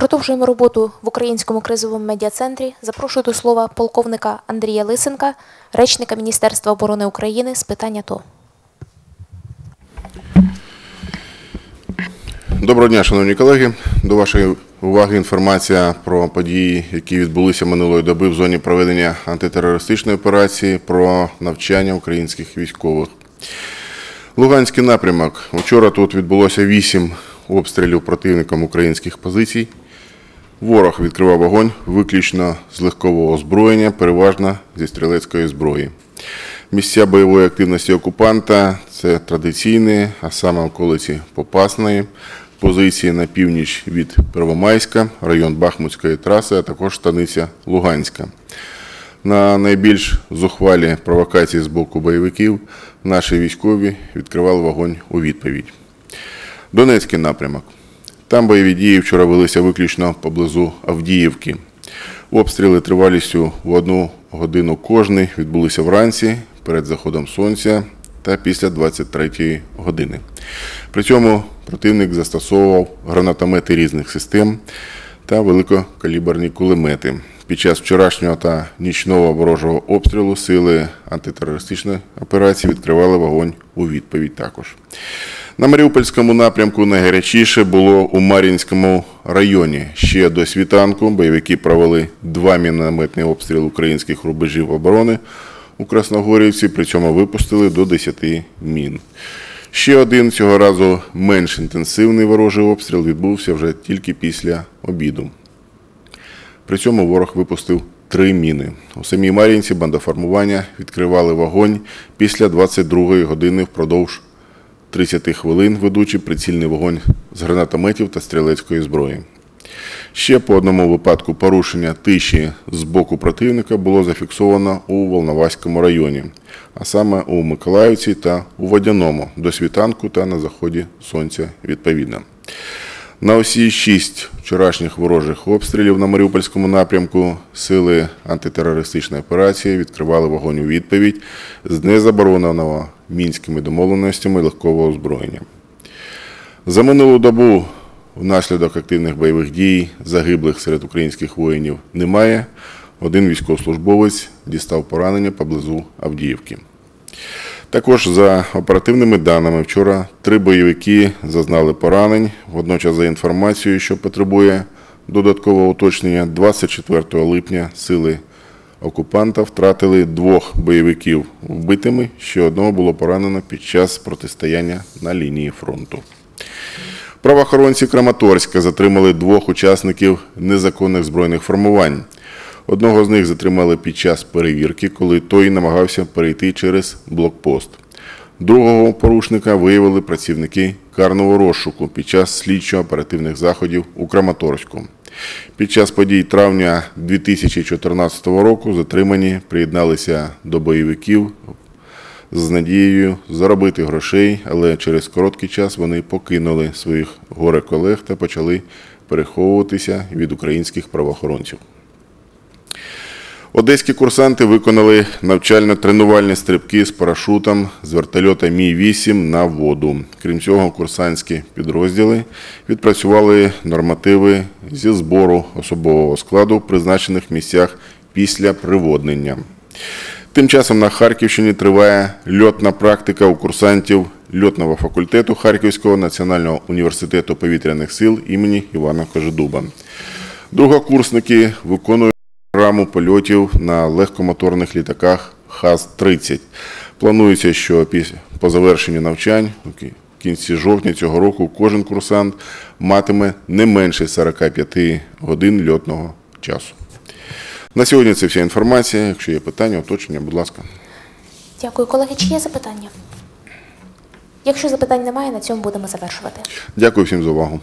Продовжуємо роботу в Українському кризовому медіа-центрі. Запрошую до слова полковника Андрія Лисенка, речника Міністерства оборони України з питань АТО. Доброго дня, шановні колеги. До вашої уваги інформація про події, які відбулися минулої доби в зоні проведення антитерористичної операції, про навчання українських військових. Луганський напрямок. Вчора тут відбулося вісім обстрілів противником українських позицій. Ворог відкривав вогонь виключно з легкового озброєння, переважно зі стрілецької зброї. Місця бойової активності окупанта це традиційні, а саме околиці Попасної, позиції на північ від Первомайська, район Бахмутської траси, а також станиця Луганська. На найбільш зухвалі провокації з боку бойовиків наші військові відкривали вогонь у відповідь. Донецький напрямок. Там бойові дії вчора велися виключно поблизу Авдіївки. Обстріли тривалістю в одну годину кожний відбулися вранці перед заходом сонця та після 23-ї години. При цьому противник застосовував гранатомети різних систем та великокаліберні кулемети. Під час вчорашнього та нічного ворожого обстрілу сили антитерористичної операції відкривали вогонь у відповідь також. На Маріупольському напрямку найгарячіше було у Мар'їнському районі. Ще до світанку бойовики провели два мінометні обстріли українських рубежів оборони у Красногорівці, при цьому випустили до 10 мін. Ще один цього разу менш інтенсивний ворожий обстріл відбувся вже тільки після обіду. При цьому ворог випустив три міни. У самій Мар'їнці бандоформування відкривали вогонь після 22-ї години впродовж 30 хвилин, ведучи прицільний вогонь з гранатометів та стрілецької зброї. Ще по одному випадку порушення тиші з боку противника було зафіксовано у Волноваському районі, а саме у Миколаївці та у Водяному до світанку та на заході сонця відповідно. На усі шість вчорашніх ворожих обстрілів на Маріупольському напрямку сили антитерористичної операції відкривали вогонь у відповідь з незабороненого мінськими домовленостями легкового озброєння. За минулу добу внаслідок активних бойових дій загиблих серед українських воїнів немає. Один військовослужбовець дістав поранення поблизу Авдіївки. Також за оперативними даними, вчора три бойовики зазнали поранень. Водночас, за інформацією, що потребує додаткового уточнення, 24 липня сили окупанта втратили двох бойовиків вбитими, ще одного було поранено під час протистояння на лінії фронту. Правоохоронці Краматорська затримали двох учасників незаконних збройних формувань. Одного з них затримали під час перевірки, коли той намагався перейти через блокпост. Другого порушника виявили працівники карного розшуку під час слідчо-оперативних заходів у Краматорську. Під час подій травня 2014 року затримані приєдналися до бойовиків з надією заробити грошей, але через короткий час вони покинули своїх горе-колег та почали переховуватися від українських правоохоронців. Одеські курсанти виконали навчально-тренувальні стрибки з парашутом з вертольота Мі-8 на воду. Крім цього, курсантські підрозділи відпрацювали нормативи зі збору особового складу в призначених місцях після приводнення. Тим часом на Харківщині триває льотна практика у курсантів льотного факультету Харківського національного університету повітряних сил імені Івана Кожедуба. Другокурсники виконують програму польотів на легкомоторних літаках ХАЗ-30. Планується, що по завершенню навчань кі- кінці жовтня цього року кожен курсант матиме не менше 45 годин льотного часу. На сьогодні це вся інформація. Якщо є питання, уточнення, будь ласка. Дякую, колеги. Чи є запитання? Якщо запитань немає, на цьому будемо завершувати. Дякую всім за увагу.